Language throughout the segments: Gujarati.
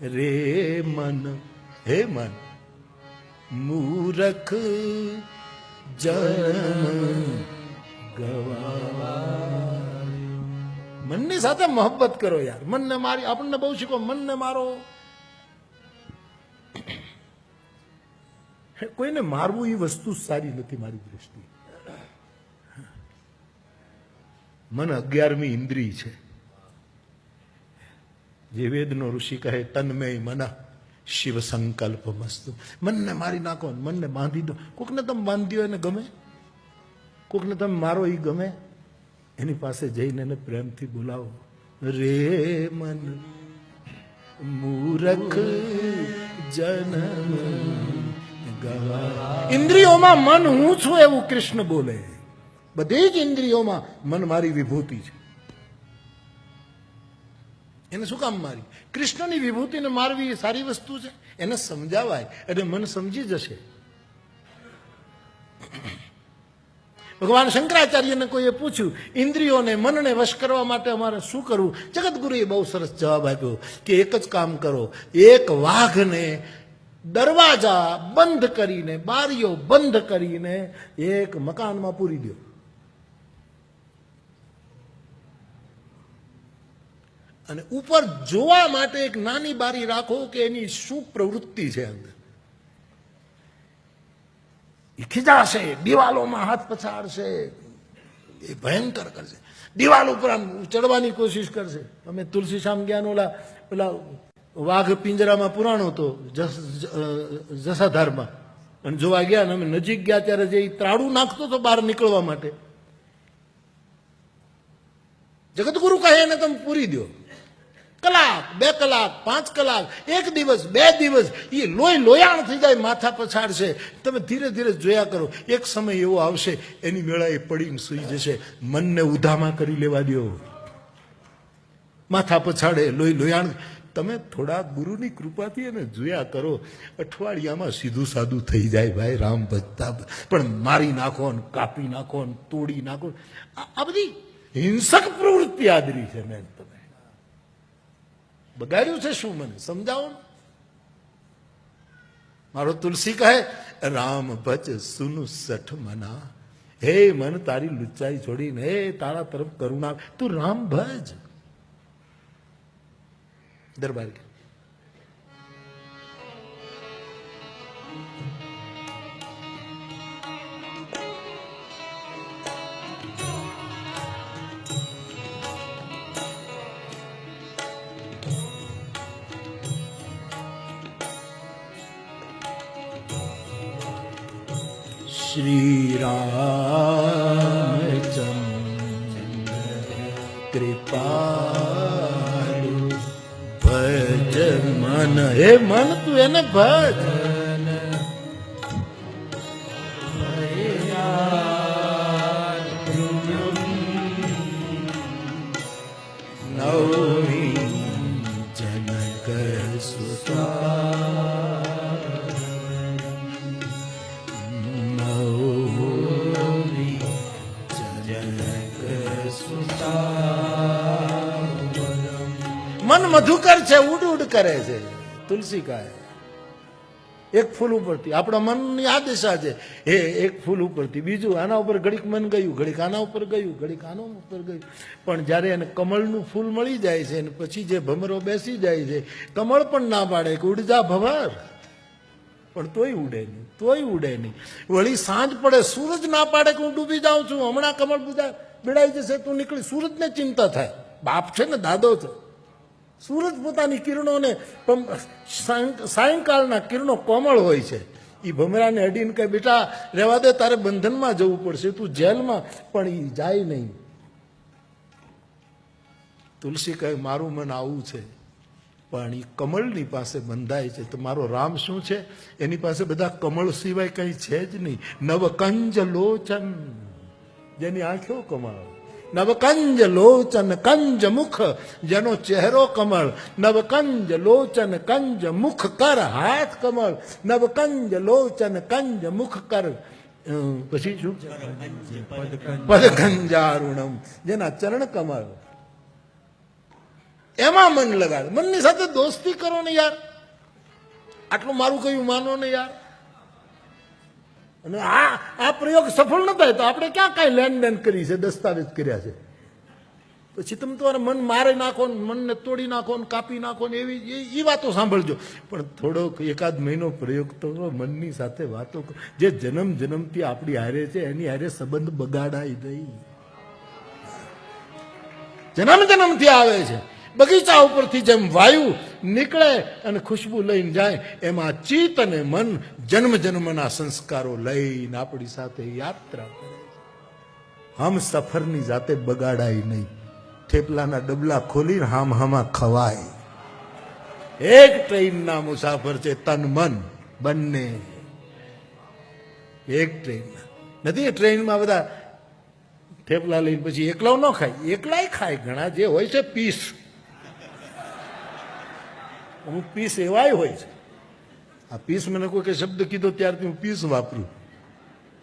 રે મન હે મન મૂરખ જન્મ ગવા મનની સાથે મોહબ્બત કરો યાર મનને મારી આપણને બહુ શીખો મનને મારો કોઈને મારવું એ વસ્તુ સારી નથી મારી દ્રષ્ટિએ મન અગિયારમી ઇન્દ્રિય છે જે વેદનો ઋષિ કહે, તન્મય મન શિવ સંકલ્પ મસ્તુ મનને મારી નાખો મનને બાંધી દો. કોકને તમે બાંધી હોય ને ગમે? કોકને તમે મારો એ ગમે? એની પાસે જઈને એને પ્રેમથી બોલાવો. રે મન, મૂરખ જન ગવા ઇન્દ્રિયોમાં મન હું છું? એવું કૃષ્ણ બોલે. બધી જ ઇન્દ્રિયોમાં મન મારી વિભૂતિ છે. એને શું કામ મારી? કૃષ્ણની વિભૂતિને મારવી એ સારી વસ્તુ છે? એને સમજાવાય. એટલે મન સમજી જશે. ભગવાન શંકરાચાર્યને કોઈએ પૂછ્યું, ઇન્દ્રિયોને મનને વશ કરવા માટે અમારે શું કરવું? જગતગુરુએ બહુ સરસ જવાબ આપ્યો કે એક જ કામ કરો. એક વાઘને દરવાજા બંધ કરીને, બારીઓ બંધ કરીને એક મકાનમાં પૂરી દો. અને ઉપર જોવા માટે એક નાની બારી રાખો કે એની શું પ્રવૃત્તિ છે અંદર. એ ખીજાશે, દિવાલોમાં હાથ પછાડશે, એ ભયંકર કરશે. દિવાલ ઉપર આમ ચડવાની કોશિશ કરશે. અમે તુલસી શામ જ્ઞાન ઓલા પેલા વાઘ પિંજરામાં પુરાણો હતો જસાધારમાં. અને જોવા ગયા ને અમે નજીક ગયા ત્યારે જે ત્રાડું નાખતો હતો બહાર નીકળવા માટે. જગતગુરુ કહે એને તમે પૂરી દો કલાક, બે કલાક, પાંચ કલાક, એક દિવસ, બે દિવસ એ લોહી લોયાણ થઈ જાય, માથા પછાડશે તમે ધીરે ધીરે જોયા કરો, એક સમય એવો આવશે, એની વેળાએ પડીને સૂઈ જશે. મનને ઉધામાં કરી લેવા દો માથા પછાડે, લોહી લોયાણ. તમે થોડા ગુરુની કૃપાથી એને જોયા કરો. અઠવાડિયામાં સીધું સાદું થઈ જાય, ભાઈ, રામ ભજતા પણ મારી નાખો ને કાપી નાખો ને તોડી નાખો. આ બધી હિંસક પ્રવૃત્તિ આદરી છે, મેં તમે બગાડ્યું છે શું મને? સમજાવો મારો તુલસી કહે, રામ ભજ સુનુ સઠ મના. હે મન તારી લુચ્ચાઈ છોડીને હે તારા તરફ કરુણા. તું રામ ભજ. દરબાર કે શ્રી રામચંદ્ર કૃપાલુ ભજ મન હે મન તું એને ભજ મન મધુકર છે, ઉડ ઉડ કરે છે. તુલસી કાય એક ફૂલ ઉપરથી આપણા મનની આ દિશા છે. એ એક ફૂલ ઉપરથી બીજું આના ઉપર ઘડીક મન ગયું, ઘડીક આના ઉપર ગયું, ઘડીક આના ઉપર ગયું. પણ જ્યારે એને કમળનું ફૂલ મળી જાય છે પછી જે ભમરો બેસી જાય છે, કમળ પણ ના પાડે. કે ઉડજા ભમર. પણ તોય ઉડે નહીં, તોય ઉડે નહીં. વળી સાંજ પડે, સૂરજ ના પાડે કે હું ડૂબી જાઉં છું. હમણાં કમળ બુજા બિડાઈ જશે તું નીકળી સૂરજને ચિંતા થાય. બાપ છે ને, દાદો છે. સૂરજ પોતાની કિરણોને સાયંકાળના કિરણો કોમળ હોય છે. એ ભમરાને અડીને કહે, બેટા, રહેવા દે, તારે બંધનમાં જવું પડશે. તું જેલમાં, પણ એ જાય નહીં. તુલસી કહે, મારું મન આવું છે, પણ એ કમળની પાસે બંધાય છે. તો મારો રામ શું છે? એની પાસે બધા કમળ સિવાય કંઈ છે જ નહીં. નવકંજ લોચન. જેની આંખો કમળ. નવકંજ લોચન કંજ મુખ, જેનો ચહેરો કમળ. નવકંજ લોચન કંજ મુખ કર હાથ કમળ. નવકંજ લોચન કંજ મુખ કર. પછી શું? પદકંજારુણમ, જેના ચરણ કમળ. એમાં મન લગાડ. મનની સાથે દોસ્તી કરો ને યાર. આટલું મારું કયું માનો ને યાર? અને આ આ પ્રયોગ સફળ ન થાય તો આપણે ક્યાં કાંઈ લેન દેન કરી છે, દસ્તાવેજ કર્યા છે? પછી તમે તમારે મન મારી નાખો ને મનને તોડી નાખો ને કાપી નાખો ને એવી એ- વાતો સાંભળજો. પણ થોડોક એકાદ મહિનો પ્રયોગ તો મનની સાથે વાતો જે જન્મ જન્મથી આપણી હારે છે, એની હારે સંબંધ બગાડાઈ દઈ. જન્મ જન્મથી આવે છે. બગીચા ઉપરથી જેમ વાયુ નીકળે અને ખુશ્બુ લઈને જાય, એમાં ચિત્ત અને મન જન્મ જન્મના સંસ્કારો લઈને આપણી સાથે યાત્રા કરે હમ સફરની જાતે બગાડાય નહીં. થેપલાના ડબલા ખોલીને હામ હામા ખવાય. એક ટ્રેનના મુસાફર છે તન મન, બંને. એક ટ્રેનના. નથી, એ ટ્રેનમાં બધા થેપલા લઈને પછી એકલાઓ ન ખાય. એકલાય ખાય, ઘણા જે હોય છે પીસ. અમુક પીસ એવાય હોય છે. આ પીસ મને કોઈ કે શબ્દ કીધો ત્યારથી હું પીસ વાપરું.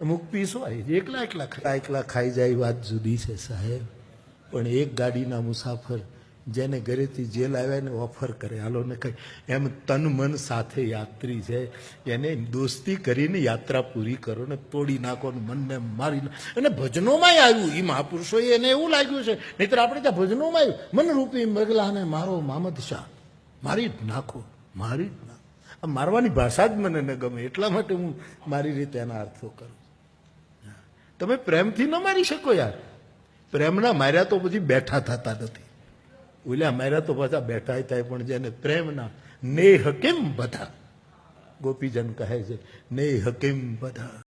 અમુક પીસ હોય એકલા એકલા ખાય. એકલા ખાઈ જાય વાત જુદી છે સાહેબ. પણ એક ગાડીના મુસાફર જેને ઘરેથી જેલ આવ્યા ને ઓફર કરે. હાલો ને કઈ એમ તન મન સાથે યાત્રી છે. એને દોસ્તી કરીને યાત્રા પૂરી કરો ને તોડી નાખો ને મનને મારી. અને ભજનોમાંય આવ્યું. એ મહાપુરુષોએ એને એવું લાગ્યું છે. નહીતર આપણે ત્યાં ભજનોમાં આવ્યું. મનરૂપી મગલાને મારો મામદ શાહ. મારી જ નાખો, મારી જ નાખો. આ મારવાની ભાષા જ મને ન ગમે, એટલા માટે હું મારી રીતે એના અર્થો કરું. તમે પ્રેમથી ન મારી શકો યાર. પ્રેમના માર્યા તો પછી બેઠા થતા નથી. ઓલ્યા માર્યા તો પાછા બેઠા થાય પણ જેને પ્રેમના નેહ કેમ બધા? ગોપીજન કહે છે, નેહ કેમ બધા?